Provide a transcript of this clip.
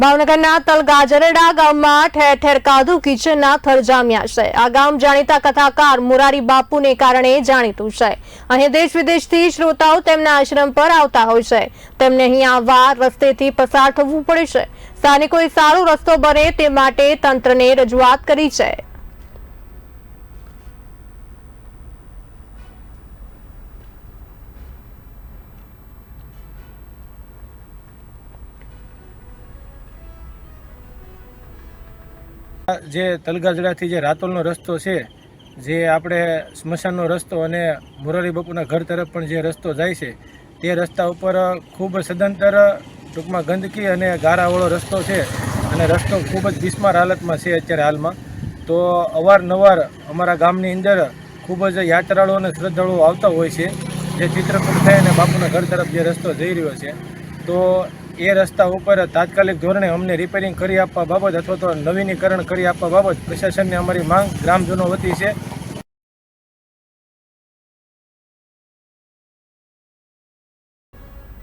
ભાવનગરના તલગાજરડા ગામમાં ઠેર ઠેર કાદુ કિચનના થર જામ્યા છે. આ ગામ જાણીતા કથાકાર મુરારી બાપુને કારણે જાણીતું છે. અહીં દેશ વિદેશથી શ્રોતાઓ તેમના આશ્રમ પર આવતા હોય છે. તેમને અહીં આવવા રસ્તેથી પસાર થવું પડે છે. સ્થાનિકોએ સારો રસ્તો બને તે માટે તંત્રને રજૂઆત કરી છે. જે તલગાજડાથી જે રાતોલનો રસ્તો છે, જે આપણે સ્મશાનનો રસ્તો અને મોરારી બાપુના ઘર તરફ પણ જે રસ્તો જાય છે, તે રસ્તા ઉપર ખૂબ સદંતર ટૂંકમાં ગંદકી અને ગારાવાળો રસ્તો છે અને રસ્તો ખૂબ જ બિસ્માર હાલતમાં છે અત્યારે હાલમાં. તો અવારનવાર અમારા ગામની અંદર ખૂબ જ યાત્રાળુઓ અને શ્રદ્ધાળુઓ આવતા હોય છે. જે ચિત્રકૂટ થઈ અને બાપુના ઘર તરફ જે રસ્તો જઈ રહ્યો છે. તો એ રસ્તા ઉપર તાત્કાલિક ધોરણે અમને રિપેરિંગ કરી આપવા બાબત અથવા તો નવીનીકરણ કરી આપવા બાબત પ્રશાસનને અમારી માંગ. ગ્રામજનો વતી છે.